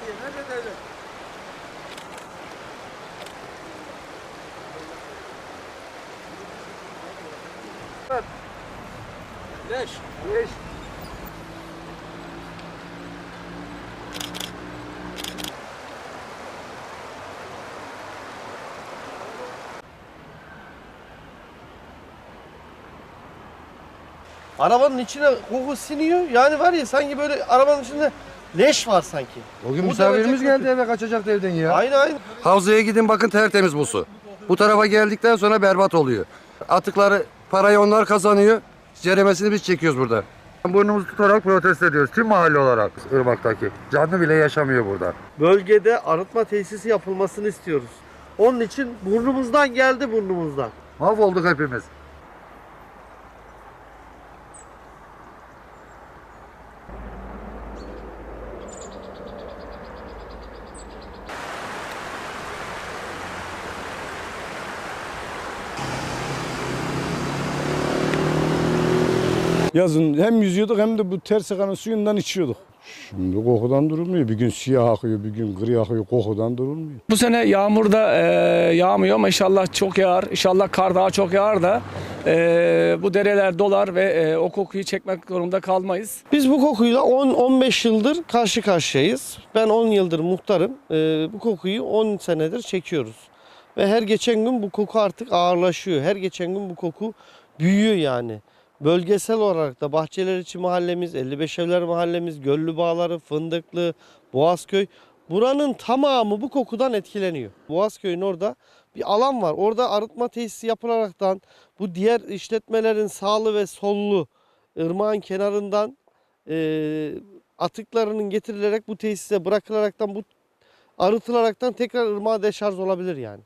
belediye, nerede devlet? Leş. Leş. Arabanın içine koku siniyor. Yani var ya sanki böyle arabanın içinde leş var sanki. Bugün Bu misafirimiz geldi eve kaçacaktı evden ya. Aynı aynı. Havzaya gidin bakın tertemiz bu su. Bu tarafa geldikten sonra berbat oluyor. Atıkları parayı onlar kazanıyor. Ceremesini biz çekiyoruz burada. Burnumuzu tutarak protesto ediyoruz tüm mahalle olarak Irmak'taki. Canlı bile yaşamıyor burada. Bölgede arıtma tesisi yapılmasını istiyoruz. Onun için burnumuzdan geldi burnumuzdan. Mahvolduk hepimiz. Yazın hem yüzüyorduk hem de bu ters akanın suyundan içiyorduk. Şimdi kokudan durulmuyor. Bir gün siyah akıyor, bir gün gri akıyor. Kokudan durulmuyor. Bu sene yağmur da e, yağmıyor ama inşallah çok yağar. İnşallah kar daha çok yağar da e, bu dereler dolar ve e, o kokuyu çekmek zorunda kalmayız. Biz bu kokuyla 10-15 yıldır karşı karşıyayız. Ben 10 yıldır muhtarım. Ee, bu kokuyu 10 senedir çekiyoruz. Ve her geçen gün bu koku artık ağırlaşıyor. Her geçen gün bu koku büyüyor yani. Bölgesel olarak da Bahçeleriçi mahallemiz, 55 Evler mahallemiz, Göllü Bağları, Fındıklı, Boğazköy buranın tamamı bu kokudan etkileniyor. Boğazköy'ün orada bir alan var. Orada arıtma tesisi yapılaraktan bu diğer işletmelerin sağlı ve sollu ırmağın kenarından e, atıklarının getirilerek bu tesise bırakılaraktan bu arıtılaraktan tekrar ırmağa deşarj olabilir yani.